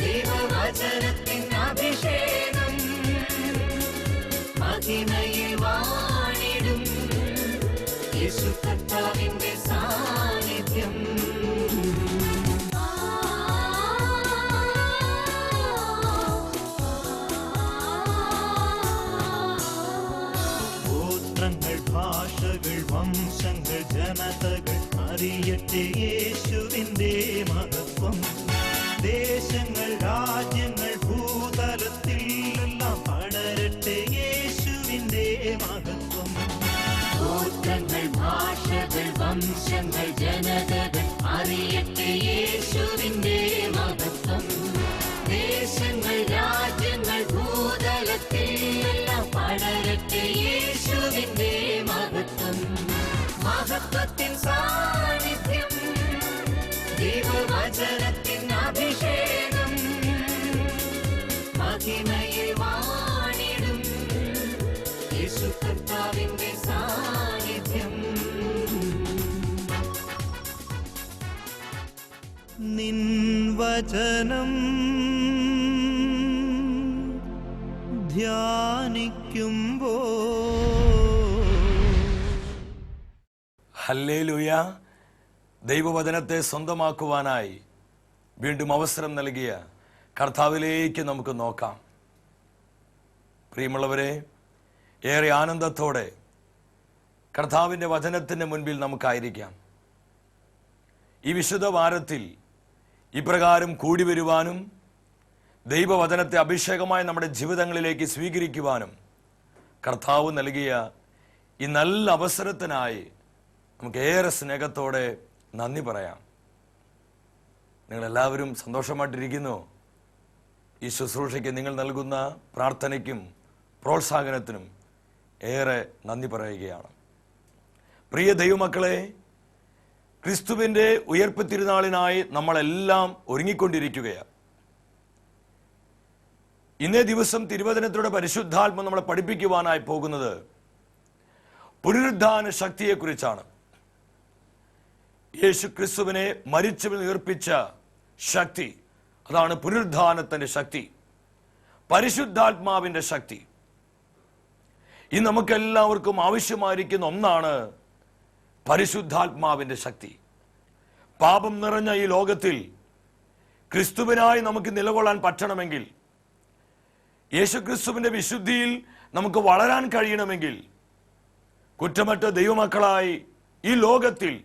ദൈവവചനത്തിൻ അഭിഷേകം ഭാഷകൾ ജനതകൾ അറിയട്ടെ യേശുവിന്റെ മഹത്വം. ദേശങ്ങൾ വംശങ്ങൾ ജനതകൾ വചനം ധ്യാനിക്കുമ്പോ ഹല്ലേലൂയ. ദൈവവചനത്തെ സ്വന്തമാക്കുവാനായി വീണ്ടും അവസരം നൽകിയ കർത്താവിലേക്ക് നമുക്ക് നോക്കാം. പ്രിയമുള്ളവരെ ഏറെ ആനന്ദത്തോടെ കർത്താവിന്റെ വചനത്തിന്റെ മുൻപിൽ നമുക്കായിരിക്കാം. ഈ വിശുദ്ധ വാരത്തിൽ ഇപ്രകാരം കൂടി വരുവാനും ദൈവവചനത്തെ അഭിഷേകമായി നമ്മുടെ ജീവിതങ്ങളിലേക്ക് സ്വീകരിക്കുവാനും കർത്താവ് നൽകിയ ഈ നല്ല അവസരത്തിനായി നമുക്ക് ഏറെ സ്നേഹത്തോടെ നന്ദി പറയാം. നിങ്ങളെല്ലാവരും സന്തോഷമായിട്ടിരിക്കുന്നു. ഈ ശുശ്രൂഷയ്ക്ക് നിങ്ങൾ നൽകുന്ന പ്രാർത്ഥനയ്ക്കും പ്രോത്സാഹനത്തിനും ഏറെ നന്ദി പറയുകയാണ്. പ്രിയ ദൈവമക്കളെ ക്രിസ്തുവിന്റെ ഉയർപ്പ് തിരുനാളിനായി നമ്മളെല്ലാം ഒരുങ്ങിക്കൊണ്ടിരിക്കുകയാണ്. ഇന്നേ ദിവസം തിരുവചനത്തിലൂടെ പരിശുദ്ധാത്മ നമ്മളെ പഠിപ്പിക്കുവാനായി പോകുന്നത് പുനരുദ്ധാന ശക്തിയെക്കുറിച്ചാണ്. യേശു ക്രിസ്തുവിനെ മരിച്ചവൻ ഉയർപ്പിച്ച ശക്തി അതാണ് പുനരുദ്ധാനത്തിന്റെ ശക്തി പരിശുദ്ധാത്മാവിന്റെ ശക്തി. ഇന്ന് നമുക്കെല്ലാവർക്കും ആവശ്യമായിരിക്കുന്ന ഒന്നാണ് പരിശുദ്ധാത്മാവിന്റെ ശക്തി. പാപം നിറഞ്ഞ ഈ ലോകത്തിൽ ക്രിസ്തുവിനായി നമുക്ക് നിലകൊള്ളാൻ പറ്റണമെങ്കിൽ യേശുക്രിസ്തുവിന്റെ വിശുദ്ധിയിൽ നമുക്ക് വളരാൻ കഴിയണമെങ്കിൽ കുറ്റമറ്റ ദൈവമക്കളായി ഈ ലോകത്തിൽ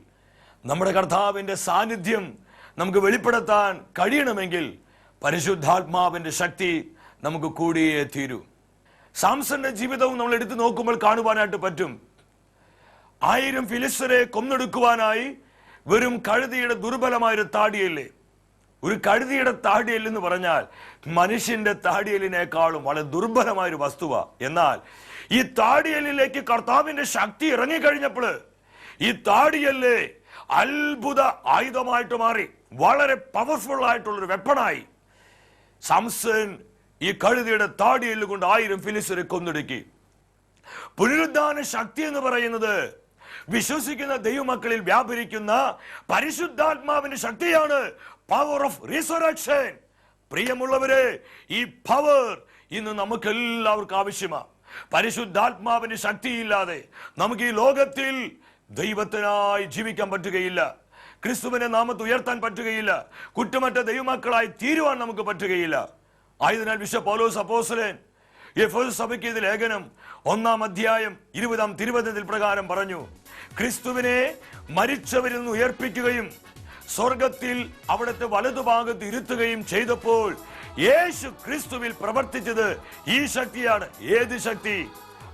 നമ്മുടെ കർത്താവിന്റെ സാന്നിധ്യം നമുക്ക് വെളിപ്പെടുത്താൻ കഴിയണമെങ്കിൽ പരിശുദ്ധാത്മാവിന്റെ ശക്തി നമുക്ക് കൂടിയേ തീരൂ. സാംസന്റെ ജീവിതവും നമ്മൾ എടുത്തു നോക്കുമ്പോൾ കാണുവാനായിട്ട് പറ്റും. ആയിരം ഫിലിസ്റ്ററെ കൊന്നെടുക്കുവാനായി വെറും കഴുതിയുടെ ദുർബലമായൊരു താടിയല്ലേ? ഒരു കഴുതിയുടെ താടിയൽ എന്ന് പറഞ്ഞാൽ മനുഷ്യന്റെ താടിയലിനേക്കാളും വളരെ ദുർബലമായൊരു വസ്തുവ. എന്നാൽ ഈ താടിയലിലേക്ക് കർത്താവിന്റെ ശക്തി ഇറങ്ങിക്കഴിഞ്ഞപ്പോൾ ഈ താടിയല്ലേ അത്ഭുത ആയുധമായിട്ട് മാറി വളരെ പവർഫുൾ ആയിട്ടുള്ള ഒരു വെപ്പണായി സംസൻ ഈ കഴുതിയുടെ താടിയൽ കൊണ്ട് ആയിരം ഫിലിസ്വരെ കൊന്നൊടുക്കി. പുനരുദ്ധാന ശക്തി എന്ന് പറയുന്നത് വിശ്വസിക്കുന്ന ദൈവമക്കളിൽ വ്യാപരിക്കുന്ന പരിശുദ്ധാത്മാവിന്റെ ശക്തിയാണ് പവർ ഓഫ് റിസറക്ഷൻ പ്രിയമുള്ളവരെ ഈ പവർ ഇന്ന് നമുക്ക് എല്ലാവർക്കും ആവശ്യമാണ്. പരിശുദ്ധാത്മാവിന്റെ ശക്തിയില്ലാതെ നമുക്ക് ഈ ലോകത്തിൽ ദൈവത്തിനായി ജീവിക്കാൻ പറ്റുകയില്ല. ക്രിസ്തുവിനെ നാമത്ത് ഉയർത്താൻ പറ്റുകയില്ല. കുറ്റമറ്റ ദൈവമക്കളായി തീരുവാൻ നമുക്ക് പറ്റുകയില്ല. ആയതിനാൽ വിശ്വ പൗലോസ് അപ്പോസ്തലൻ എഫ് സഭയ്ക്ക് ഇത് ലേഖനം ഒന്നാം അധ്യായം ഇരുപതാം തിരുവചനത്തിൽ പ്രകാരം പറഞ്ഞു. ക്രിസ്തുവിനെ മരിച്ചവരിൽ നിന്ന് ഉയർപ്പിക്കുകയും സ്വർഗത്തിൽ അവിടുത്തെ വലതുഭാഗത്ത് ഇരുത്തുകയും ചെയ്തപ്പോൾ യേശു ക്രിസ്തുവിൽ പ്രവർത്തിച്ചത് ഈ ശക്തിയാണ്. ഏത് ശക്തി?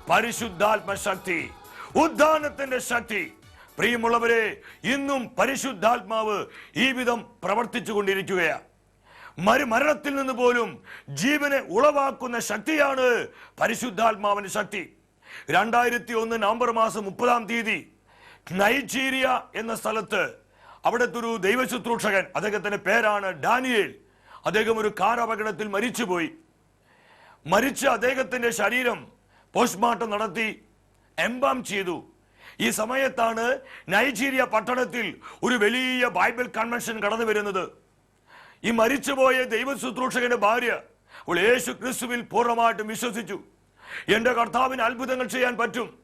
പരിശുദ്ധാത്മ ശക്തി. ഉദ്ധാനത്തിന്റെ ശക്തി. പ്രിയമുള്ളവരെ ഇന്നും പരിശുദ്ധാത്മാവ് ഈ വിധം പ്രവർത്തിച്ചു കൊണ്ടിരിക്കുകയാണ്. മരു മരണത്തിൽ നിന്ന് പോലും ജീവനെ ഉളവാക്കുന്ന ശക്തിയാണ് പരിശുദ്ധാത്മാവിന്റെ ശക്തി. രണ്ടായിരത്തി ഒന്ന് നവംബർ മാസം മുപ്പതാം തീയതി നൈജീരിയ എന്ന സ്ഥലത്ത് അവിടുത്തെ ഒരു ദൈവശുശ്രൂഷകൻ അദ്ദേഹത്തിന്റെ പേരാണ് ഡാനിയേൽ. അദ്ദേഹം ഒരു കാർ അപകടത്തിൽ മരിച്ചുപോയി. മരിച്ച അദ്ദേഹത്തിന്റെ ശരീരം പോസ്റ്റ്മോർട്ടം നടത്തി എംബാം ചെയ്തു. ഈ സമയത്താണ് നൈജീരിയ പട്ടണത്തിൽ ഒരു വലിയ ബൈബിൾ കൺവെൻഷൻ കടന്നു വരുന്നത്. ഈ മരിച്ചുപോയ ദൈവ ശുശ്രൂഷകന്റെ ഭാര്യ അവൾ യേശു ക്രിസ്തുവിൽ പൂർണമായിട്ടും വിശ്വസിച്ചു. എന്റെ കർത്താവിന് അത്ഭുതങ്ങൾ ചെയ്യാൻ പറ്റും.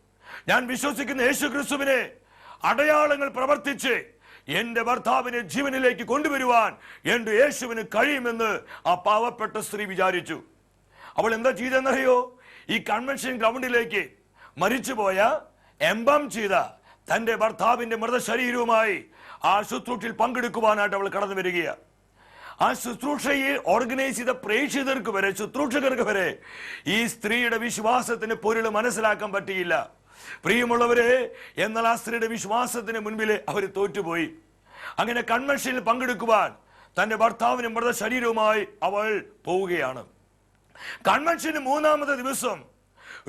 ഞാൻ വിശ്വസിക്കുന്ന യേശു ക്രിസ്തുവിനെ അടയാളങ്ങൾ പ്രവർത്തിച്ച് എന്റെ ഭർത്താവിനെ ജീവനിലേക്ക് കൊണ്ടുവരുവാൻ എന്റെ യേശുവിന് കഴിയുമെന്ന് ആ പാവപ്പെട്ട സ്ത്രീ വിചാരിച്ചു. അവൾ എന്താ ചെയ്തെന്നറിയോ ഈ കൺവെൻഷൻ ഗ്രൗണ്ടിലേക്ക് മരിച്ചുപോയ എംബം ചെയ്ത തന്റെ ഭർത്താവിന്റെ മൃതശരീരവുമായി ആ ശുശ്രൂഷയിൽ പങ്കെടുക്കുവാനായിട്ട് അവൾ കടന്നു വരികയാണ് ആ ശുശ്രൂഷയിൽ ഓർഗനൈസ് ചെയ്ത പ്രേക്ഷിതർക്ക് വരെ ശുശ്രൂഷകർക്ക് വരെ ഈ സ്ത്രീയുടെ വിശ്വാസത്തിന് പൊരുൾ മനസ്സിലാക്കാൻ പറ്റിയില്ല. പ്രിയമുള്ളവരെ എന്നാൽ ആ സ്ത്രീയുടെ വിശ്വാസത്തിന് മുൻപിൽ അവർ തോറ്റുപോയി. അങ്ങനെ കൺവെൻഷനിൽ പങ്കെടുക്കുവാൻ തന്റെ ഭർത്താവിനും മൃതശരീരവുമായി അവൾ പോവുകയാണ്. കൺവെൻഷന് മൂന്നാമത്തെ ദിവസം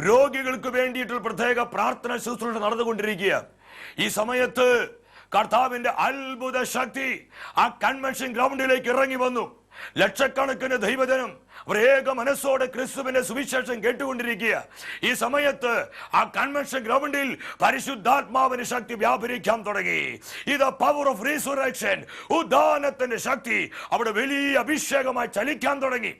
രോഗികൾക്ക് വേണ്ടിയിട്ടുള്ള പ്രത്യേക പ്രാർത്ഥന ശുശ്രൂഷ നടന്നുകൊണ്ടിരിക്കുക ഈ സമയത്ത് കർത്താവിന്റെ അത്ഭുത ശക്തി ആ കൺവെൻഷൻ ഗ്രൗണ്ടിലേക്ക് ഇറങ്ങി വന്നു. ലക്ഷക്കണക്കിന് ദൈവജനം അവർ മനസ്സോടെ ക്രിസ്തുവിന്റെ സുവിശേഷം കേട്ടുകൊണ്ടിരിക്കുക. ഈ സമയത്ത് ആ കൺവെൻഷൻ ഗ്രൗണ്ടിൽ പരിശുദ്ധാത്മാവിന് ശക്തി വ്യാപരിക്കാൻ തുടങ്ങി. ഇത് പവർ ഓഫ് റീസുറക്ഷൻ ഉദാനത്തിന്റെ ശക്തി അവിടെ വലിയ അഭിഷേകമായി ചലിക്കാൻ തുടങ്ങി.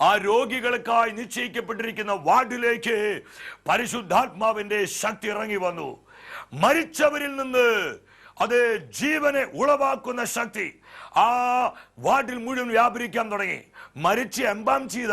ആ രോഗികൾക്കായി നിശ്ചയിക്കപ്പെട്ടിരിക്കുന്ന വാർഡിലേക്ക് പരിശുദ്ധാത്മാവിന്റെ ശക്തി ഇറങ്ങി വന്നു. മരിച്ചവരിൽ നിന്ന് അത് ജീവനെ ഉളവാക്കുന്ന ശക്തി ആ വാർഡിൽ മുഴുവൻ വ്യാപരിക്കാൻ തുടങ്ങി. മരിച്ച് എംബാം ചെയ്ത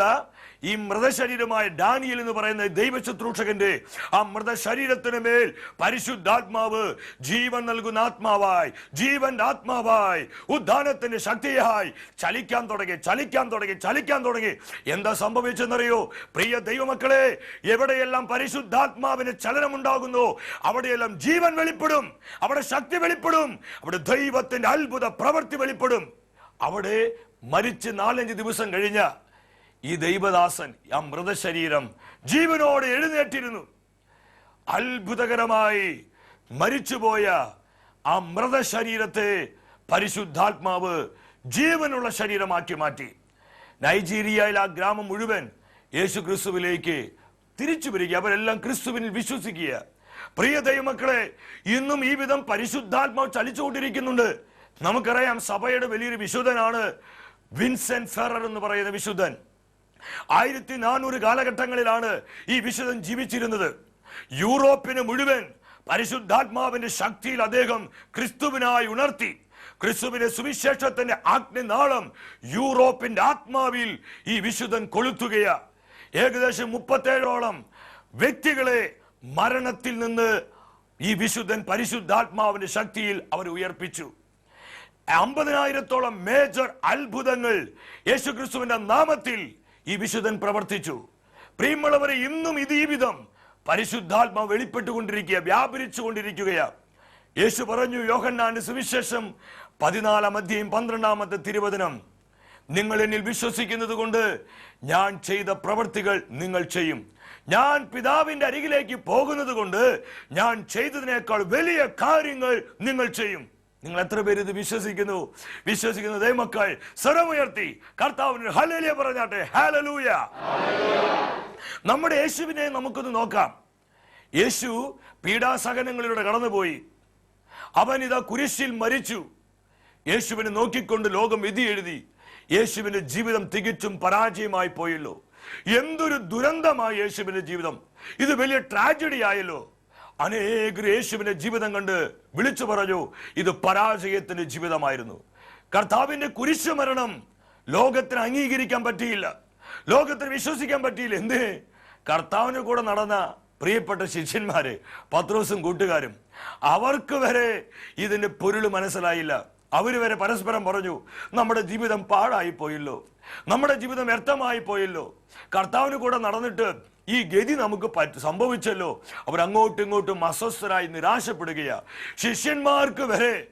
ഈ മൃതശരീരമായ ഡാനിയൽ എന്ന് പറയുന്ന ദൈവശുശ്രൂഷകന്റെ ആ മൃതശരീരത്തിന് മേൽ പരിശുദ്ധാത്മാവ് ജീവൻ നൽകുന്ന ആത്മാവായി ജീവന്റെ ആത്മാവായി ഉദ്ധാനത്തിന്റെ ശക്തിയായി ചലിക്കാൻ തുടങ്ങി ചലിക്കാൻ തുടങ്ങി ചലിക്കാൻ തുടങ്ങി. എന്താ സംഭവിച്ചെന്നറിയോ? പ്രിയ ദൈവമക്കളെ എവിടെയെല്ലാം പരിശുദ്ധാത്മാവിന് ചലനമുണ്ടാകുന്നു അവിടെയെല്ലാം ജീവൻ വെളിപ്പെടും അവിടെ ശക്തി വെളിപ്പെടും അവിടെ ദൈവത്തിന്റെ അത്ഭുത പ്രവൃത്തി വെളിപ്പെടും. അവിടെ മരിച്ച് നാലഞ്ച് ദിവസം കഴിഞ്ഞ ഈ ദൈവദാസൻ ആ മൃതശരീരം ജീവനോട് എഴുന്നേറ്റിരുന്നു. അത്ഭുതകരമായി മരിച്ചുപോയ ആ മൃതശരീരത്തെ പരിശുദ്ധാത്മാവ് ജീവനുള്ള ശരീരമാക്കി മാറ്റി. നൈജീരിയയിൽ ആ ഗ്രാമം മുഴുവൻ യേശു ക്രിസ്തുവിലേക്ക് തിരിച്ചു വരിക അവരെല്ലാം ക്രിസ്തുവിനിൽ വിശ്വസിക്കുക പ്രിയ ദൈവമക്കളെ ഇന്നും ഈ വിധം പരിശുദ്ധാത്മാവ് ചലിച്ചുകൊണ്ടിരിക്കുന്നുണ്ട്. നമുക്കറിയാം സഭയുടെ വലിയൊരു വിശുദ്ധനാണ് വിൻസെന്റ് ഫെറർ എന്ന് പറയുന്ന വിശുദ്ധൻ. ആയിരത്തി നാനൂറ് കാലഘട്ടങ്ങളിലാണ് ഈ വിശുദ്ധൻ ജീവിച്ചിരുന്നത്. യൂറോപ്പിന് മുഴുവൻ പരിശുദ്ധാത്മാവിന്റെ ശക്തിയിൽ അദ്ദേഹം ക്രിസ്തുവിനായി ഉണർത്തി. ക്രിസ്തുവിന്റെ സുവിശേഷത്തിന്റെ ആജ്ഞനാളം യൂറോപ്പിന്റെ ആത്മാവിൽ ഈ വിശുദ്ധൻ കൊളുത്തുകയാ. ഏകദേശം മുപ്പത്തേഴോളം വ്യക്തികളെ മരണത്തിൽ നിന്ന് ഈ വിശുദ്ധൻ പരിശുദ്ധാത്മാവിന്റെ ശക്തിയിൽ അവർ ഉയർപ്പിച്ചു. അമ്പതിനായിരത്തോളം മേജർ അത്ഭുതങ്ങൾ യേശുക്രിസ്തുവിന്റെ നാമത്തിൽ ഈ വിശുദ്ധൻ പ്രവർത്തിച്ചു. പ്രിയമുള്ളവരെ ഇന്നും ഇത് ഈ വിധം പരിശുദ്ധാത്മ വെളിപ്പെട്ടുകൊണ്ടിരിക്കുക വ്യാപരിച്ചു കൊണ്ടിരിക്കുകയാണ് യേശു പറഞ്ഞു യോഹന്നാന്റെ സുവിശേഷം പതിനാലാം അധ്യയം പന്ത്രണ്ടാമത്തെ തിരുവചനം നിങ്ങൾ എന്നിൽ വിശ്വസിക്കുന്നത് കൊണ്ട് ഞാൻ ചെയ്ത പ്രവർത്തികൾ നിങ്ങൾ ചെയ്യും. ഞാൻ പിതാവിന്റെ അരികിലേക്ക് പോകുന്നത് കൊണ്ട് ഞാൻ ചെയ്തതിനേക്കാൾ വലിയ കാര്യങ്ങൾ നിങ്ങൾ ചെയ്യും. നിങ്ങൾ എത്ര പേര് ഇത് വിശ്വസിക്കുന്നു? വിശ്വസിക്കുന്ന ദൈവമക്കൾ സ്വരമുയർത്തി. കർത്താവിന് ഹലലിയ പറഞ്ഞാട്ടെ. ഹാലലൂയ നമ്മുടെ യേശുവിനെ നമുക്കൊന്ന് നോക്കാം. യേശു പീഡാസഹനങ്ങളിലൂടെ കടന്നുപോയി. അവൻ ഇതാ കുരിശിൽ മരിച്ചു. യേശുവിനെ നോക്കിക്കൊണ്ട് ലോകം വിധി എഴുതി. യേശുവിന്റെ ജീവിതം തികച്ചും പരാജയമായി പോയല്ലോ. എന്തൊരു ദുരന്തമായി യേശുവിന്റെ ജീവിതം. ഇത് വലിയ ട്രാജഡി ആയല്ലോ. അനേകർ യേശുവിന്റെ ജീവിതം കണ്ട് വിളിച്ചു പറഞ്ഞു ഇത് പരാജയത്തിന്റെ ജീവിതമായിരുന്നു. കർത്താവിന്റെ കുരിശു മരണം ലോകത്തിന് അംഗീകരിക്കാൻ പറ്റിയില്ല. ലോകത്തിന് വിശ്വസിക്കാൻ പറ്റിയില്ല. എന്ത് കർത്താവിന് കൂടെ നടന്ന പ്രിയപ്പെട്ട ശിഷ്യന്മാര് പത്രോസും കൂട്ടുകാരും അവർക്ക് വരെ ഇതിന്റെ പൊരുൾ മനസ്സിലായില്ല. അവർ വരെ പരസ്പരം പറഞ്ഞു നമ്മുടെ ജീവിതം പാഴായി പോയല്ലോ. നമ്മുടെ ജീവിതം വ്യർത്ഥമായി പോയല്ലോ. കർത്താവിന് കൂടെ നടന്നിട്ട് ഈ ഗതി നമുക്ക് സംഭവിച്ചല്ലോ. അവർ അങ്ങോട്ടും ഇങ്ങോട്ടും അസ്വസ്ഥരായി നിരാശപ്പെടുകയാ. ശിഷ്യന്മാർക്ക് വരെ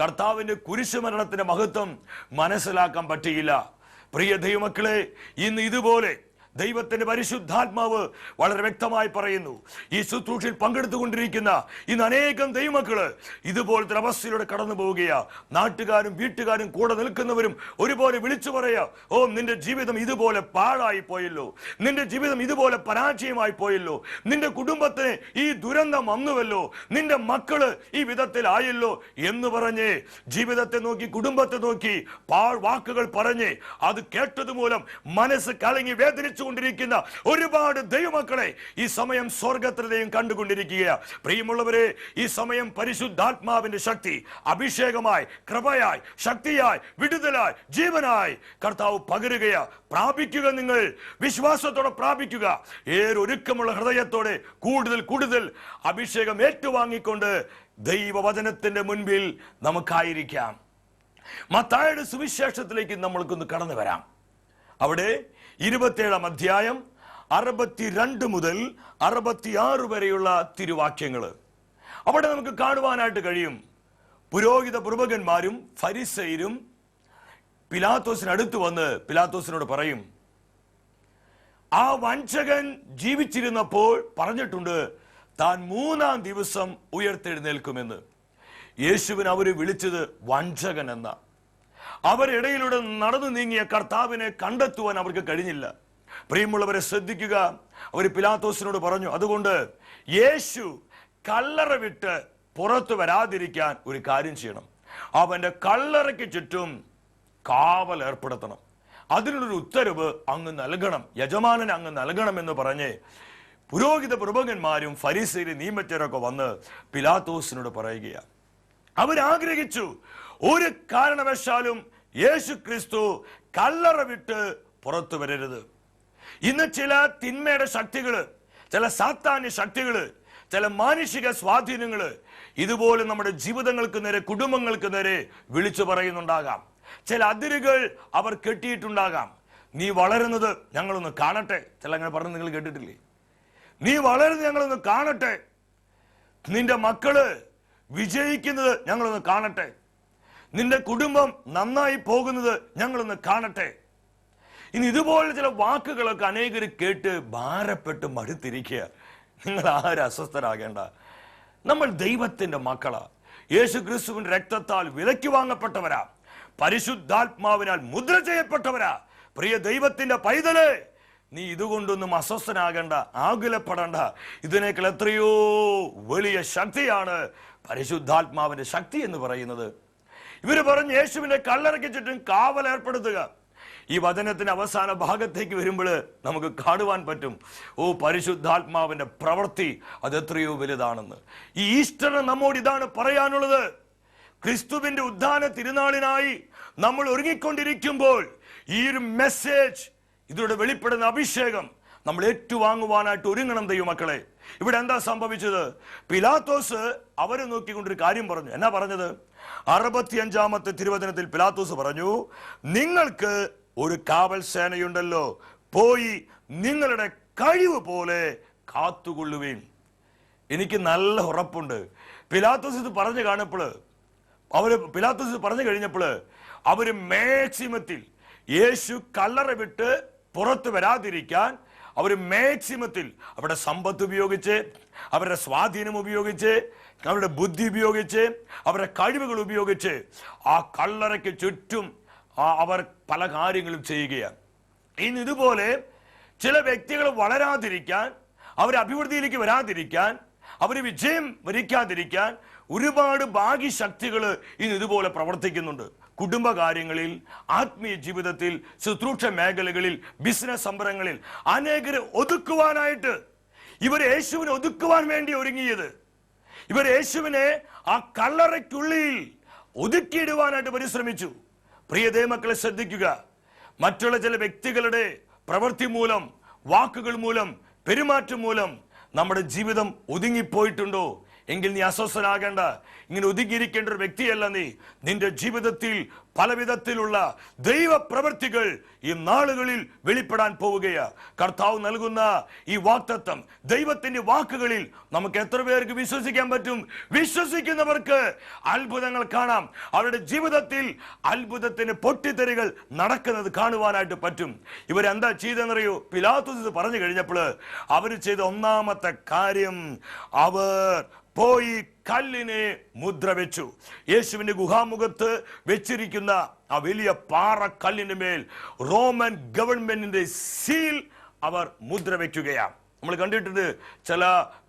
കർത്താവിന്റെ കുരിശുമരണത്തിന്റെ മഹത്വം മനസ്സിലാക്കാൻ പറ്റിയില്ല. പ്രിയ ദൈവമക്കളെ ഇന്ന് ഇതുപോലെ ദൈവത്തിന്റെ പരിശുദ്ധാത്മാവ് വളരെ വ്യക്തമായി പറയുന്നു. ഈ ശുശ്രൂഷയിൽ പങ്കെടുത്തുകൊണ്ടിരിക്കുന്ന ഇന്ന് അനേകം ദൈവമക്കൾ ഇതുപോലത്തെ അവസ്ഥയിലൂടെ കടന്നു പോവുകയാ. നാട്ടുകാരും വീട്ടുകാരും കൂടെ നിൽക്കുന്നവരും ഒരുപോലെ വിളിച്ചു പറയാ ഓ നിന്റെ ജീവിതം ഇതുപോലെ പാഴായി പോയല്ലോ. നിന്റെ ജീവിതം ഇതുപോലെ പരാജയമായി പോയല്ലോ. നിന്റെ കുടുംബത്തിന് ഈ ദുരന്തം വന്നുവല്ലോ. നിന്റെ മക്കൾ ഈ വിധത്തിലായല്ലോ. എന്ന് പറഞ്ഞ് ജീവിതത്തെ നോക്കി കുടുംബത്തെ നോക്കി പാഴ് വാക്കുകൾ പറഞ്ഞ് അത് കേട്ടതുമൂലം മനസ്സ് കലങ്ങി വേദനിച്ചുകൊണ്ടിരിക്കുന്ന ഒരുപാട് ദൈവമക്കളെ ഈ സമയം സ്വർഗത്തിലെയും കണ്ടുകൊണ്ടിരിക്കുകയാണ് പ്രിയമുള്ളവരെ ഈ സമയം പരിശുദ്ധാത്മാവിന്റെ ശക്തി അഭിഷേകമായി കൃപയായി ശക്തിയായി വിടുതലായി ജീവനായി കർത്താവ് പകരുകയാ. പ്രാപിക്കുക നിങ്ങൾ വിശ്വാസത്തോടെ പ്രാപിക്കുക. ഏറൊരുക്കമുള്ള ഹൃദയത്തോടെ കൂടുതൽ കൂടുതൽ അഭിഷേകം ഏറ്റുവാങ്ങിക്കൊണ്ട് ദൈവവചനത്തിന്റെ മുൻപിൽ നമുക്കായിരിക്കാം. മത്തായുടെ സുവിശേഷത്തിലേക്ക് നമ്മൾക്കൊന്ന് കടന്നു വരാം. അവിടെ ഇരുപത്തേഴാം അധ്യായം അറുപത്തിരണ്ട് മുതൽ അറുപത്തിയാറ് വരെയുള്ള തിരുവാക്യങ്ങൾ. അവിടെ നമുക്ക് കാണുവാനായിട്ട് കഴിയും. പുരോഹിത പ്രഭകന്മാരും ഫരിസൈരും പിലാത്തോസിനടുത്ത് വന്ന് പിലാത്തോസിനോട് പറയും ആ വഞ്ചകൻ ജീവിച്ചിരുന്നപ്പോൾ പറഞ്ഞിട്ടുണ്ട് താൻ മൂന്നാം ദിവസം ഉയർത്തെഴുന്നേൽക്കുമെന്ന്. യേശുവിന് അവർ വിളിച്ചത് വഞ്ചകൻ എന്ന അവരിടയിലൂടെ നടന്നു നീങ്ങിയ കർത്താവിനെ കണ്ടെത്തുവാൻ അവർക്ക് കഴിഞ്ഞില്ല. പ്രിയമുള്ളവരെ ശ്രദ്ധിക്കുക. അവർ പിലാത്തോസിനോട് പറഞ്ഞു അതുകൊണ്ട് യേശു കല്ലറ വിട്ട് പുറത്തു വരാതിരിക്കാൻ ഒരു കാര്യം ചെയ്യണം. അവന്റെ കല്ലറയ്ക്ക് ചുറ്റും കാവൽ ഏർപ്പെടുത്തണം. അതിനുള്ളൊരു ഉത്തരവ് അങ്ങ് നൽകണം. യജമാനൻ അങ്ങ് നൽകണം എന്ന് പറഞ്ഞ് പുരോഹിത പ്രഭകന്മാരും ഫരീസയിലെ നിയമച്ചരൊക്കെ വന്ന് പിലാത്തോസിനോട് പറയുകയാണ്. അവരാഗ്രഹിച്ചു ഒരു കാരണവശാലും യേശു ക്രിസ്തു കല്ലറ വിട്ട് പുറത്തു വരരുത്. ഇന്ന് ചില തിന്മയുടെ ശക്തികൾ ചില സാത്താന്യ ശക്തികൾ ചില മാനുഷിക സ്വാധീനങ്ങൾ ഇതുപോലെ നമ്മുടെ ജീവിതങ്ങൾക്ക് നേരെ കുടുംബങ്ങൾക്ക് നേരെ വിളിച്ചു പറയുന്നുണ്ടാകാം. ചില അതിരുകൾ അവർ കെട്ടിയിട്ടുണ്ടാകാം. നീ വളരുന്നത് ഞങ്ങളൊന്ന് കാണട്ടെ. ചില അങ്ങനെ പറഞ്ഞ് നിങ്ങൾ കേട്ടിട്ടില്ലേ? നീ വളരുന്നത് ഞങ്ങളൊന്ന് കാണട്ടെ. നിന്റെ മക്കൾ വിജയിക്കുന്നത് ഞങ്ങളൊന്ന് കാണട്ടെ. നിന്റെ കുടുംബം നന്നായി പോകുന്നത് ഞങ്ങളൊന്ന് കാണട്ടെ. ഇനി ഇതുപോലെ ചില വാക്കുകളൊക്കെ അനേകർ കേട്ട് ഭാരപ്പെട്ട് മടുത്തിരിക്കുക. നിങ്ങൾ ആരും അസ്വസ്ഥരാകേണ്ട? നമ്മൾ ദൈവത്തിന്റെ മക്കളാ. യേശു ക്രിസ്തുവിന്റെ രക്തത്താൽ വിലയ്ക്ക് വാങ്ങപ്പെട്ടവരാ. പരിശുദ്ധാത്മാവിനാൽ മുദ്ര ചെയ്യപ്പെട്ടവരാ. പ്രിയ ദൈവത്തിന്റെ പൈതൽ നീ ഇതുകൊണ്ടൊന്നും അസ്വസ്ഥനാകണ്ട ആകുലപ്പെടണ്ട. ഇതിനേക്കാൾ എത്രയോ വലിയ ശക്തിയാണ് പരിശുദ്ധാത്മാവിന്റെ ശക്തി എന്ന് പറയുന്നത്. ഇവർ പറഞ്ഞ് യേശുവിനെ കല്ലറയ്ക്ക് ചുറ്റും കാവൽ ഏർപ്പെടുത്തുക. ഈ വചനത്തിന്റെ അവസാന ഭാഗത്തേക്ക് വരുമ്പോൾ നമുക്ക് കാണുവാൻ പറ്റും. ഓ പരിശുദ്ധാത്മാവിന്റെ പ്രവൃത്തി അത് എത്രയോ വലുതാണെന്ന്. ഈ ഈസ്റ്ററിന് നമ്മോട് ഇതാണ് പറയാനുള്ളത്. ക്രിസ്തുവിന്റെ ഉദ്ധാന തിരുനാളിനായി നമ്മൾ ഒരുങ്ങിക്കൊണ്ടിരിക്കുമ്പോൾ ഈ ഒരു മെസ്സേജ് ഇതിലൂടെ വെളിപ്പെടുന്ന അഭിഷേകം നമ്മൾ ഏറ്റുവാങ്ങുവാനായിട്ട് ഒരുങ്ങണം ദൈവമക്കളെ. ഇവിടെ എന്താ സംഭവിച്ചത്? പിലാത്തോസ് അവരെ നോക്കിക്കൊണ്ടൊരു കാര്യം പറഞ്ഞു. എന്നാ പറഞ്ഞത്? അറുപത്തിയഞ്ചാമത്തെ തിരുവചനത്തിൽ പിലാത്തോസ് പറഞ്ഞു നിങ്ങൾക്ക് ഒരു കാവൽ സേനയുണ്ടല്ലോ പോയി നിങ്ങളുടെ കഴിവ് പോലെ കാത്തുകൊള്ളുവേൻ. എനിക്ക് നല്ല ഉറപ്പുണ്ട്. പിലാത്തോസ് ഇത് പറഞ്ഞു കാണപ്പോൾ അവർ പിലാത്തോസ് പറഞ്ഞു കഴിഞ്ഞപ്പോൾ അവർ മാക്സിമത്തിൽ യേശു കല്ലറ വിട്ട് പുറത്തു വരാതിരിക്കാൻ അവർ മാക്സിമത്തിൽ അവരുടെ സമ്പത്ത് ഉപയോഗിച്ച് അവരുടെ സ്വാധീനം ഉപയോഗിച്ച് അവരുടെ ബുദ്ധി ഉപയോഗിച്ച് അവരുടെ കഴിവുകൾ ഉപയോഗിച്ച് ആ കള്ളറയ്ക്ക് ചുറ്റും അവർ പല കാര്യങ്ങളും ചെയ്യുകയാണ്. ഇന്ന് ഇതുപോലെ ചില വ്യക്തികൾ വളരാതിരിക്കാൻ അവർ അഭിവൃദ്ധിയിലേക്ക് വരാതിരിക്കാൻ അവർ വിജയം വരിക്കാതിരിക്കാൻ ഒരുപാട് ഭാഗ്യശക്തികൾ ഇന്ന് ഇതുപോലെ പ്രവർത്തിക്കുന്നുണ്ട്. കുടുംബകാര്യങ്ങളിൽ ആത്മീയ ജീവിതത്തിൽ ശുശ്രൂഷ മേഖലകളിൽ ബിസിനസ് സംരംഭങ്ങളിൽ അനേകരെ ഒതുക്കുവാനായിട്ട് ഇവർ യേശുവിനെ ഒതുക്കുവാൻ വേണ്ടി ഒരുങ്ങിയത്. ഇവർ യേശുവിനെ ആ കല്ലറയ്ക്കുള്ളിൽ ഒതുക്കിയിടുവാനായിട്ട് പരിശ്രമിച്ചു. പ്രിയ ദൈവമക്കളെ ശ്രദ്ധിക്കുക. മറ്റുള്ള ചില വ്യക്തികളുടെ പ്രവൃത്തി മൂലം വാക്കുകൾ മൂലം പെരുമാറ്റം മൂലം നമ്മുടെ ജീവിതം ഒതുങ്ങിപ്പോയിട്ടുണ്ടോ? എങ്കിൽ നീ അസ്വസ്ഥനാകേണ്ട. ഇങ്ങനെ ഒതുങ്ങിയിരിക്കേണ്ട ഒരു വ്യക്തിയല്ല നീ. നിന്റെ ജീവിതത്തിൽ പല വിധത്തിലുള്ള ദൈവ പ്രവൃത്തികൾ ഈ നാളുകളിൽ വെളിപ്പെടാൻ പോവുകയാ. കർത്താവ് നൽകുന്ന ഈ വാക്തത്വം ദൈവത്തിന്റെ വാക്കുകളിൽ നമുക്ക് എത്ര പേർക്ക് വിശ്വസിക്കാൻ പറ്റും? വിശ്വസിക്കുന്നവർക്ക് അത്ഭുതങ്ങൾ കാണാം. അവരുടെ ജീവിതത്തിൽ അത്ഭുതത്തിന് പൊട്ടിത്തെറികൾ നടക്കുന്നത് കാണുവാനായിട്ട് പറ്റും. ഇവരെന്താ ചെയ്തെന്നറിയോ പിലാത്തുസ് പറഞ്ഞു കഴിഞ്ഞപ്പോൾ അവർ ചെയ്ത ഒന്നാമത്തെ കാര്യം അവർ പോയി കല്ലിനെ മുദ്ര വെച്ചു യേശുവിന്റെ ഗുഹാമുഖത്ത് വെച്ചിരിക്കുന്ന ആ വലിയ പാറ കല്ലിന് മേൽ റോമൻ ഗവൺമെന്റിന്റെ സീൽ അവർ മുദ്ര വെക്കുകയാണ് നമ്മൾ കണ്ടിട്ടുണ്ട് ചില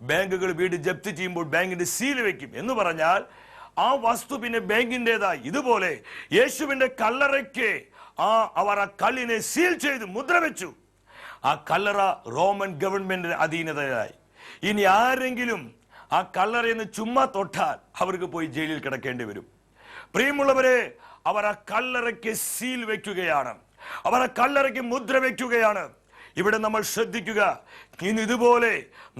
ബാങ്കുകൾ വീട് ജപ്തി ചെയ്യുമ്പോൾ ബാങ്കിന്റെ സീൽ വെക്കും. എന്ന് പറഞ്ഞാൽ ആ വസ്തു പിന്നെ ബാങ്കിന്റെതായി. ഇതുപോലെ യേശുവിന്റെ കല്ലറയ്ക്ക് ആ അവർ ആ കല്ലിനെ സീൽ ചെയ്ത് മുദ്ര വെച്ചു ആ കല്ലറ റോമൻ ഗവൺമെന്റിന് അധീനതയായി. ഇനി ആരെങ്കിലും ആ കല്ലറയെന്ന് ചുമ്മാ തൊട്ടാൽ അവർക്ക് പോയി ജയിലിൽ കിടക്കേണ്ടി വരും. പ്രിയമുള്ളവരെ അവർ ആ കല്ലറയ്ക്ക് സീൽ വെക്കുകയാണ്. അവർ ആ കല്ലറയ്ക്ക് മുദ്ര വെക്കുകയാണ്. ഇവിടെ നമ്മൾ ശ്രദ്ധിക്കുക ഇന്ന് ഇതുപോലെ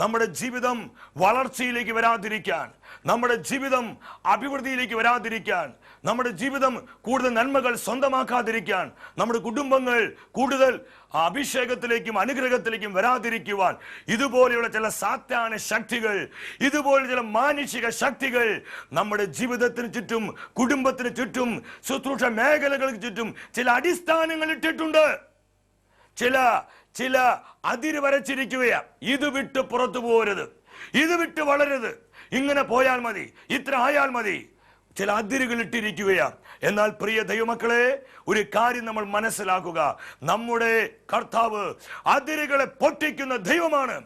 നമ്മുടെ ജീവിതം വളർച്ചയിലേക്ക് വരാതിരിക്കാൻ നമ്മുടെ ജീവിതം അഭിവൃദ്ധിയിലേക്ക് വരാതിരിക്കാൻ നമ്മുടെ ജീവിതം കൂടുതൽ നന്മകൾ സ്വന്തമാക്കാതിരിക്കാൻ നമ്മുടെ കുടുംബങ്ങൾ കൂടുതൽ അഭിഷേകത്തിലേക്കും അനുഗ്രഹത്തിലേക്കും വരാതിരിക്കുവാൻ ഇതുപോലെയുള്ള ചില സാത്താന ശക്തികൾ ഇതുപോലെ ചില മാനുഷിക ശക്തികൾ നമ്മുടെ ജീവിതത്തിന് ചുറ്റും കുടുംബത്തിന് ചുറ്റും ശുശ്രൂഷ മേഖലകൾക്ക് ചുറ്റും ചില അടിസ്ഥാനങ്ങൾ ഇട്ടിട്ടുണ്ട്. ചില ചില അതിര് വരച്ചിരിക്കുകയാ. ഇത് വിട്ട് പുറത്തു പോകരുത് ഇത് വിട്ട് വളരരുത്. ഇങ്ങനെ പോയാൽ മതി. ഇത്ര ആയാൽ മതി. ചില അതിരുകൾ ഇട്ടിരിക്കുകയാണ് എന്നാൽ പ്രിയ ദൈവമക്കളെ ഒരു കാര്യം നമ്മൾ മനസ്സിലാക്കുക. നമ്മുടെ കർത്താവ് അതിരുകളെ പൊട്ടിക്കുന്ന ദൈവമാണ്.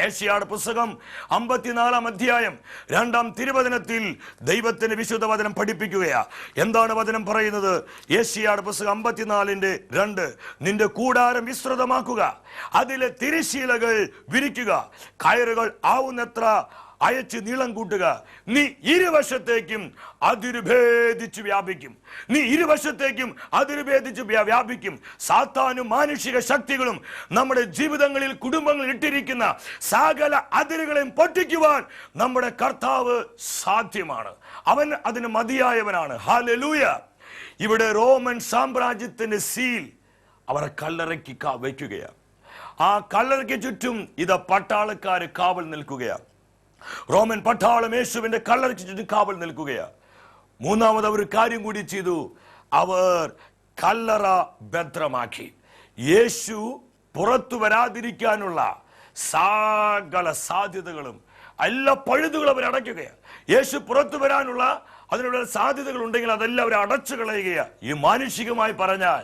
ഏഷ്യാട് പുസ്തകം അമ്പത്തിനാലാം അധ്യായം രണ്ടാം തിരുവചനത്തിൽ ദൈവത്തിന്റെ വിശുദ്ധ വചനം പഠിപ്പിക്കുകയാ. എന്താണ് വചനം പറയുന്നത്? ഏഷ്യാട് പുസ്തകം അമ്പത്തിനാലിന്റെ രണ്ട്. നിന്റെ കൂടാരം വിസ്തൃതമാക്കുക. അതിലെ തിരിശീലകൾ വിരിക്കുക. കയറുകൾ ആവുന്നത്ര അയച്ച് നീളം കൂട്ടുക. നീ ഇരുവശത്തേക്കും അതിരുഭേദിച്ച് വ്യാപിക്കും. നീ ഇരുവശത്തേക്കും അതിരുഭേദിച്ച് വ്യാ- വ്യാപിക്കും. സാത്താനും മാനുഷിക ശക്തികളും നമ്മുടെ ജീവിതങ്ങളിൽ കുടുംബങ്ങളിൽ ഇട്ടിരിക്കുന്ന സകല അതിരുകളെയും പൊട്ടിക്കുവാൻ നമ്മുടെ കർത്താവ് സാധ്യമാണ്. അവൻ അതിന് മതിയായവനാണ്. ഹാലലൂയ ഇവിടെ റോമൻ സാമ്രാജ്യത്തിന്റെ സീൽ അവരെ കല്ലറയ്ക്ക് വയ്ക്കുകയാണ്. ആ കല്ലറയ്ക്ക് ചുറ്റും ഇത് പട്ടാളക്കാർ കാവൽ നിൽക്കുകയാണ്. റോമൻ പട്ടാളം യേശുവിന്റെ കല്ലറയ്ക്ക് ചുറ്റും കാവൽ നിൽക്കുകയാണ് മൂന്നാമത് അവർ കാര്യം കൂടി ചെയ്തു. അവർ കല്ലറ ഭദ്രമാക്കി. യേശു പുറത്തു വരാതിരിക്കാനുള്ള സകല സാധ്യതകളും എല്ലാ പഴുതുകളും അവർ അടയ്ക്കുകയാണ് യേശു പുറത്തു വരാനുള്ള അതിനുള്ള സാധ്യതകൾ ഉണ്ടെങ്കിൽ അതെല്ലാം അവർ അടച്ചു കളയുകയാണ് ഈ മാനുഷികമായി പറഞ്ഞാൽ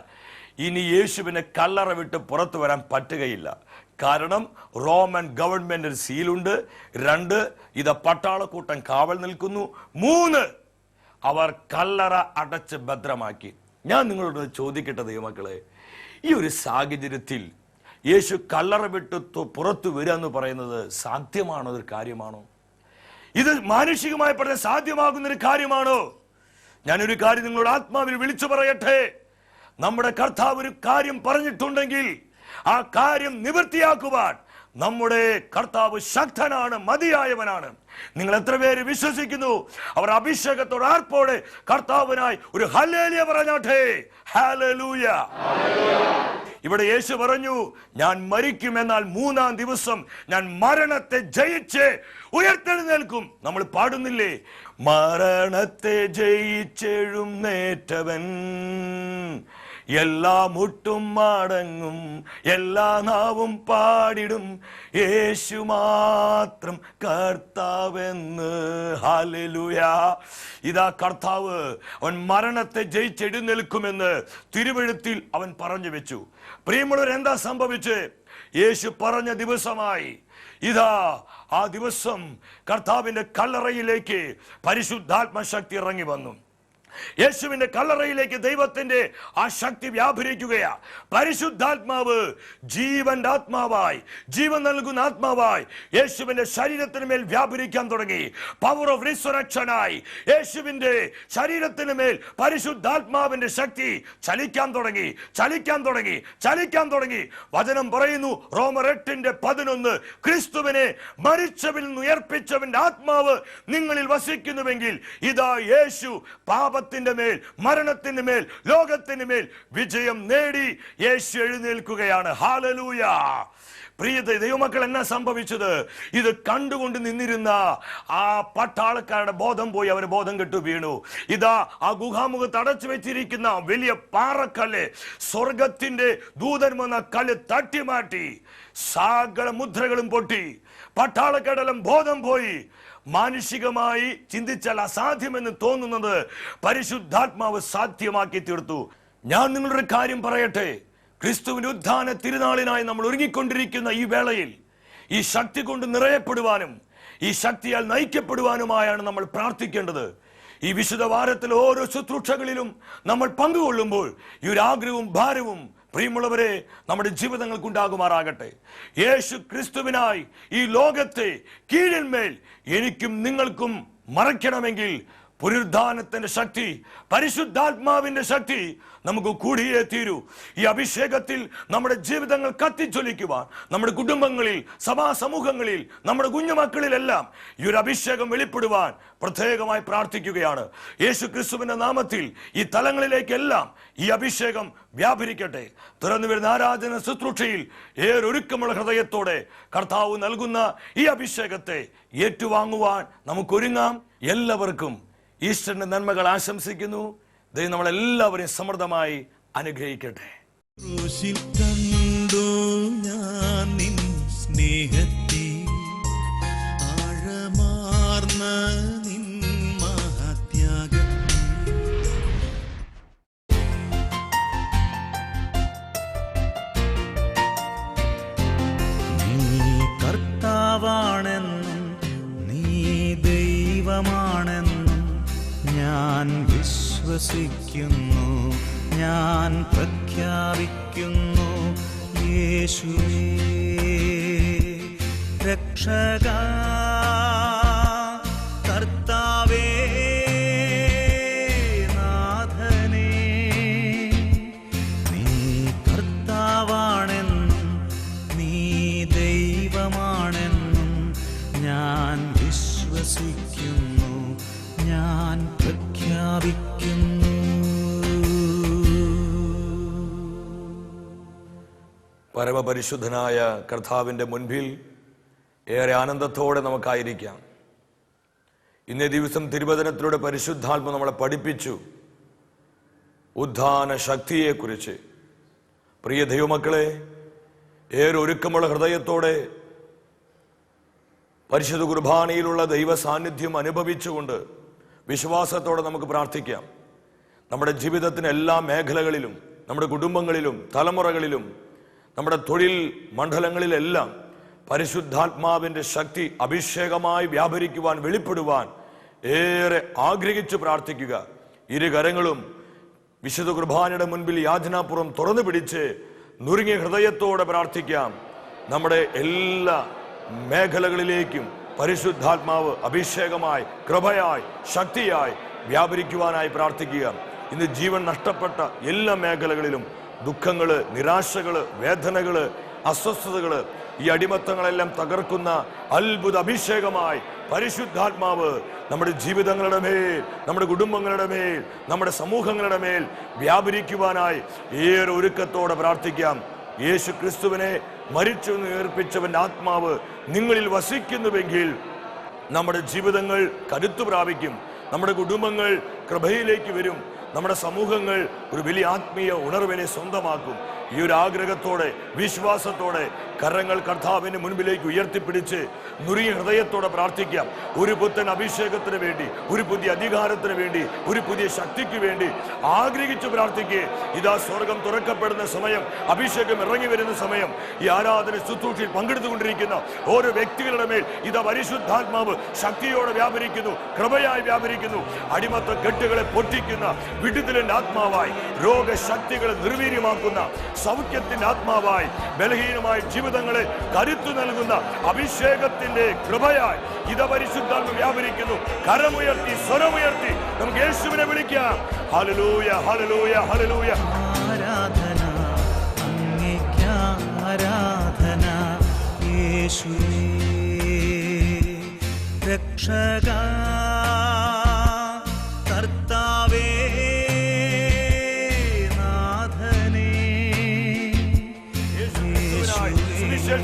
ഇനി യേശുവിനെ കല്ലറ വിട്ട് പുറത്തു വരാൻ പറ്റുകയില്ല. കാരണം റോമൻ ഗവൺമെന്റ് സീലുണ്ട് രണ്ട് ഇത് പട്ടാളക്കൂട്ടം കാവൽ നിൽക്കുന്നു മൂന്ന് അവർ കല്ലറ അടച്ച് ഭദ്രമാക്കി. ഞാൻ നിങ്ങളോട് ചോദിക്കട്ടെ ദൈവമക്കളെ ഈ ഒരു സാഹചര്യത്തിൽ യേശു കല്ലറ വിട്ട് പുറത്തു വരിക എന്ന് പറയുന്നത് സാധ്യമാണോ? ഒരു കാര്യമാണോ? ഇത് മാനുഷികമായി പറഞ്ഞ സാധ്യമാകുന്ന ഒരു കാര്യമാണോ? ഞാനൊരു കാര്യം നിങ്ങളുടെ ആത്മാവിൽ വിളിച്ചു പറയട്ടെ. നമ്മുടെ കർത്താവ് ഒരു കാര്യം പറഞ്ഞിട്ടുണ്ടെങ്കിൽ ആ കാര്യം നിവൃത്തിയാക്കുവാൻ നമ്മുടെ കർത്താവ് ശക്തനാണ് മതിയായവനാണ്. നിങ്ങൾ എത്ര പേര് വിശ്വസിക്കുന്നു? അവർ അഭിഷേകത്തോട് ആർപ്പോടെ കർത്താവിനായി ഒരു ഹലേലിയ പറഞ്ഞാട്ടെ? ഹാലലൂയ ഇവിടെ യേശു പറഞ്ഞു ഞാൻ മരിക്കും എന്നാൽ മൂന്നാം ദിവസം ഞാൻ മരണത്തെ ജയിച്ച് ഉയർത്തെഴുന്നേൽക്കും. നമ്മൾ പാടുന്നില്ലേ? മരണത്തെ ജയിച്ചെഴുന്നേറ്റവൻ എല്ലാ മുട്ടും മടങ്ങും എല്ലാ നാവും പാടിടും. യേശു മാത്രം കർത്താവെന്ന്. ഹാലലുയ ഇതാ കർത്താവ് അവൻ മരണത്തെ ജയിച്ചെഴുന്നേൽക്കുമെന്ന് തിരുവഴുത്തിൽ അവൻ പറഞ്ഞു വെച്ചു പ്രിയമുള്ളവർ എന്താ സംഭവിച്ച്? യേശു പറഞ്ഞ ദിവസമായി. ഇതാ ആ ദിവസം കർത്താവിന്റെ കല്ലറയിലേക്ക് പരിശുദ്ധാത്മശക്തി ഇറങ്ങി വന്നു. യേശുവിന്റെ കല്ലറയിലേക്ക് ദൈവത്തിന്റെ ആ ശക്തി വ്യാപരിക്കുകയാ. പരിശുദ്ധാത്മാവ് ജീവന്റെ ആത്മാവായി ജീവൻ നൽകുന്ന ആത്മാവായി യേശുവിന്റെ ശരീരത്തിന് മേൽ വ്യാപരിക്കാൻ തുടങ്ങി. പവർ ഓഫ് റിസറക്ഷനായി യേശുവിന്റെ ശരീരത്തിന് മേൽ പരിശുദ്ധാത്മാവിന്റെ ശക്തി ചലിക്കാൻ തുടങ്ങി ചലിക്കാൻ തുടങ്ങി ചലിക്കാൻ തുടങ്ങി. വചനം പറയുന്നു റോമർ എട്ടിന്റെ പതിനൊന്ന് ക്രിസ്തുവിനെ മരിച്ചവിൽ നിന്ന് ഉയർപ്പിച്ചവന്റെ ആത്മാവ് നിങ്ങളിൽ വസിക്കുന്നുവെങ്കിൽ ഇതാ യേശു പാപ പാപത്തിന്റെ മേൽ മരണത്തിന്റെ മേൽ ലോകത്തിന്റെ മേൽ വിജയം നേടി യേശു എഴുന്നേൽക്കുകയാണ്. ഹാലലൂയ പ്രിയ ദൈവമക്കൾ എന്നാ സംഭവിച്ചത്? ഇത് കണ്ടുകൊണ്ട് നിന്നിരുന്ന ആ പട്ടാളക്കാരുടെ ബോധം പോയി അവർ ബോധം കെട്ടു വീണു. ഇതാ ആ ഗുഹാമുഖത്ത് അടച്ചു വെച്ചിരിക്കുന്ന വലിയ പാറക്കല്ല് സ്വർഗത്തിന്റെ ദൂതൻ വന്ന കല്ല് തട്ടിമാറ്റി സകല മുദ്രകളും പൊട്ടി പട്ടാളക്കടലം ബോധം പോയി. മാനുഷികമായി ചിന്തിച്ചാൽ അസാധ്യമെന്ന് തോന്നുന്നത് പരിശുദ്ധാത്മാവ് സാധ്യമാക്കി തീർത്തു. ഞാൻ നിങ്ങളൊരു കാര്യം പറയട്ടെ? ക്രിസ്തുവിന് ഉദ്ധാന തിരുനാളിനായി നമ്മൾ ഒരുങ്ങിക്കൊണ്ടിരിക്കുന്ന ഈ വേളയിൽ ഈ ശക്തി കൊണ്ട് നിറയപ്പെടുവാനും ഈ ശക്തിയാൽ നയിക്കപ്പെടുവാനുമായാണ് നമ്മൾ പ്രാർത്ഥിക്കേണ്ടത്. ഈ വിശുദ്ധ വാരത്തിൽ ഓരോ ശുശ്രൂഷകളിലും നമ്മൾ പങ്കുകൊള്ളുമ്പോൾ ഈ ഒരു ആഗ്രഹവും ഭാരവും പ്രിയമുള്ളവരെ നമ്മുടെ ജീവിതങ്ങൾക്കുണ്ടാകുമാറാകട്ടെ. യേശു ക്രിസ്തുവിനായി ഈ ലോകത്തെ കീഴിന്മേൽ എനിക്കും നിങ്ങൾക്കും മറയ്ക്കണമെങ്കിൽ പുനരുദ്ധാനത്തിന്റെ ശക്തി പരിശുദ്ധാത്മാവിന്റെ ശക്തി നമുക്ക് കൂടിയേ തീരൂ. ഈ അഭിഷേകത്തിൽ നമ്മുടെ ജീവിതങ്ങൾ കത്തിച്ചൊലിക്കുവാൻ നമ്മുടെ കുടുംബങ്ങളിൽ സഭാ സമൂഹങ്ങളിൽ നമ്മുടെ കുഞ്ഞുമക്കളിലെല്ലാം ഈ ഒരു അഭിഷേകം വെളിപ്പെടുവാൻ പ്രത്യേകമായി പ്രാർത്ഥിക്കുകയാണ്. യേശു ക്രിസ്തുവിന്റെ നാമത്തിൽ ഈ തലങ്ങളിലേക്കെല്ലാം ഈ അഭിഷേകം വ്യാപരിക്കട്ടെ. തുറന്നു വരുന്ന ആരാധന ശുശ്രൂഷയിൽ ഏറൊരുക്കമുള്ള ഹൃദയത്തോടെ കർത്താവ് നൽകുന്ന ഈ അഭിഷേകത്തെ ഏറ്റുവാങ്ങുവാൻ നമുക്കൊരുങ്ങാം. എല്ലാവർക്കും ഈസ്റ്ററിന്റെ നന്മകൾ ആശംസിക്കുന്നു. ദൈവം നമ്മളെല്ലാവരെയും സമൃദ്ധമായി അനുഗ്രഹിക്കട്ടെ. സ്നേഹത്തെ വിശ്വസിക്കുന്നു. ഞാൻ പ്രഖ്യാപിക്കുന്നു യേശുവേ. രക്ഷക പരമപരിശുദ്ധനായ കർത്താവിന്റെ മുൻപിൽ ഏറെ ആനന്ദത്തോടെ നമുക്കായിരിക്കാം. ഇന്നേ ദിവസം തിരുവചനത്തിലൂടെ പരിശുദ്ധാത്മ നമ്മളെ പഠിപ്പിച്ചു. ഉദ്ധാന ശക്തിയെക്കുറിച്ച്. പ്രിയ ദൈവമക്കളെ ഏറെ ഒരുക്കമുള്ള ഹൃദയത്തോടെ പരിശുദ്ധ കുർബാനയിലുള്ള ദൈവ സാന്നിധ്യം അനുഭവിച്ചുകൊണ്ട് വിശ്വാസത്തോടെ നമുക്ക് പ്രാർത്ഥിക്കാം. നമ്മുടെ ജീവിതത്തിന് എല്ലാ മേഖലകളിലും നമ്മുടെ കുടുംബങ്ങളിലും തലമുറകളിലും നമ്മുടെ തൊഴിൽ മണ്ഡലങ്ങളിലെല്ലാം പരിശുദ്ധാത്മാവിന്റെ ശക്തി അഭിഷേകമായി വ്യാപരിക്കുവാൻ വെളിപ്പെടുവാൻ ഏറെ ആഗ്രഹിച്ചു പ്രാർത്ഥിക്കുക. ഇരു കരങ്ങളും വിശുദ്ധ കുർബാനയുടെ മുൻപിൽ യാചനാപുറം തുറന്നു പിടിച്ച് നുറുങ്ങിയ ഹൃദയത്തോടെ പ്രാർത്ഥിക്കാം. നമ്മുടെ എല്ലാ മേഖലകളിലേക്കും പരിശുദ്ധാത്മാവ് അഭിഷേകമായി കൃപയായി ശക്തിയായി വ്യാപരിക്കുവാനായി പ്രാർത്ഥിക്കുക. ഇന്ന് ജീവൻ നഷ്ടപ്പെട്ട എല്ലാ മേഖലകളിലും ദുഃഖങ്ങൾ നിരാശകൾ വേദനകൾ അസ്വസ്ഥതകൾ ഈ അടിമത്തങ്ങളെല്ലാം തകർക്കുന്ന അത്ഭുത അഭിഷേകമായി പരിശുദ്ധാത്മാവ് നമ്മുടെ ജീവിതങ്ങളുടെ മേൽ നമ്മുടെ കുടുംബങ്ങളുടെ മേൽ നമ്മുടെ സമൂഹങ്ങളുടെ മേൽ വ്യാപരിക്കുവാനായി ഏറെ ഒരുക്കത്തോടെ പ്രാർത്ഥിക്കാം. യേശു ക്രിസ്തുവിനെ മരിച്ചു നേർപ്പിച്ചവന്റെ ആത്മാവ് നിങ്ങളിൽ വസിക്കുന്നുവെങ്കിൽ നമ്മുടെ ജീവിതങ്ങൾ കരുത്തു പ്രാപിക്കും. നമ്മുടെ കുടുംബങ്ങൾ കൃപയിലേക്ക് വരും. നമ്മുടെ സമൂഹങ്ങൾ ഒരു വലിയ ആത്മീയ ഉണർവിനെ സ്വന്തമാക്കും. ഈ ഒരു ആഗ്രഹത്തോടെ വിശ്വാസത്തോടെ കരങ്ങൾ കർത്താവിന് മുൻപിലേക്ക് ഉയർത്തിപ്പിടിച്ച് നുറിയ ഹൃദയത്തോടെ പ്രാർത്ഥിക്കാം. ഒരു പുത്തൻ അഭിഷേകത്തിന് വേണ്ടി ഒരു പുതിയ അധികാരത്തിന് വേണ്ടി ഒരു പുതിയ ശക്തിക്ക് വേണ്ടി ആഗ്രഹിച്ചു പ്രാർത്ഥിക്കുക ഇതാ സ്വർഗം തുറക്കപ്പെടുന്ന സമയം അഭിഷേകം ഇറങ്ങി വരുന്ന സമയം. ഈ ആരാധന ശുശ്രൂഷയിൽ പങ്കെടുത്തുകൊണ്ടിരിക്കുന്ന ഓരോ വ്യക്തികളുടെ മേൽ ഇതാ പരിശുദ്ധാത്മാവ് ശക്തിയോടെ വ്യാപരിക്കുന്നു കൃപയായി വ്യാപരിക്കുന്നു. അടിമത്ത കെട്ടുകളെ പൊട്ടിക്കുന്ന വിടുതലിന്റെ ആത്മാവായി രോഗശക്തികളെ നിർവീര്യമാക്കുന്ന സൗഖ്യത്തിന്റെ ആത്മാവായി ബലഹീനമായ ജീവിതങ്ങളെ കരുത്തു നൽകുന്ന അഭിഷേകത്തിന്റെ കൃപയായി ഇത പരിശുദ്ധാത്മ വ്യാപരിക്കുന്നു. കരമുയർത്തി സ്വരമുയർത്തി നമുക്ക് യേശുവിനെ വിളിക്കാം. ഹലലൂയ ഹലലൂയ ഹലലൂയ ആരാധന ആരാധന യേശുവേ. രക്ഷക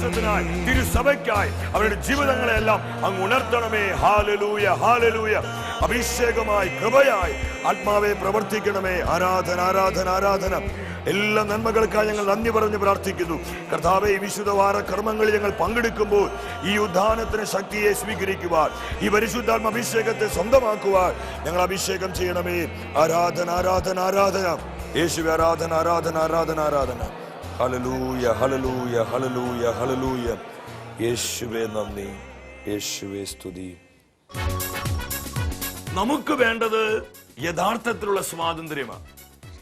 സുവിശേഷത്തിനായി തിരുസഭയ്ക്കായി അവരുടെ ജീവിതങ്ങളെല്ലാം അങ്ങ് ഉണർത്തണമേ. Hallelujah hallelujah അഭിഷേകമായി കൃപയായി ആത്മാവെ പ്രവർത്തിക്കണമേ. ആരാധന ആരാധന ആരാധന. എല്ലാ നന്മകൾക്കായി ഞങ്ങൾ നന്ദി പറഞ്ഞ് പ്രാർത്ഥിക്കുന്നു. കർത്താവെ ഈ വിശുദ്ധവാര കർമ്മങ്ങളിൽ ഞങ്ങൾ പങ്കെടുക്കുമ്പോൾ ഈ ഉദ്ധാനത്തിന് ശക്തിയെ സ്വീകരിക്കുവാൻ ഈ പരിശുദ്ധാത്മ അഭിഷേകത്തെ സ്വന്തമാക്കുവാൻ ഞങ്ങൾ അഭിഷേകം ചെയ്യണമേ. ആരാധന ആരാധന ആരാധന. യേശുവെ ആരാധന ആരാധന ആരാധന ആരാധന. ഹലലൂയ ഹലലൂയ ഹലലൂയ ഹലലൂയ യേശുവേ നന്ദി. യേശുവേ സ്തുതി. നമുക്ക് വേണ്ടത് യഥാർത്ഥത്തിലുള്ള സ്വാതന്ത്ര്യമാണ്.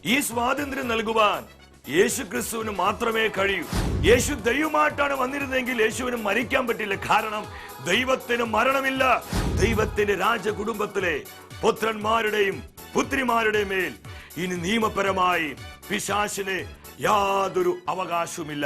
ഈ സ്വാതന്ത്ര്യം നൽകുവാൻ യേശു ക്രിസ്തുവിന് മാത്രമേ കഴിയൂ. യേശു ദൈവമായിട്ടാണ് വന്നിരുന്നെങ്കിൽ യേശുവിന് മരിക്കാൻ പറ്റില്ല. കാരണം ദൈവത്തിന് മരണമില്ല. ദൈവത്തിന്റെ രാജകുടുംബത്തിലെ പുത്രന്മാരുടെയും പുത്രിമാരുടെയും മേൽ ഇനി നിയമപരമായി പിശാശിന് യാതൊരു അവകാശവുമില്ല.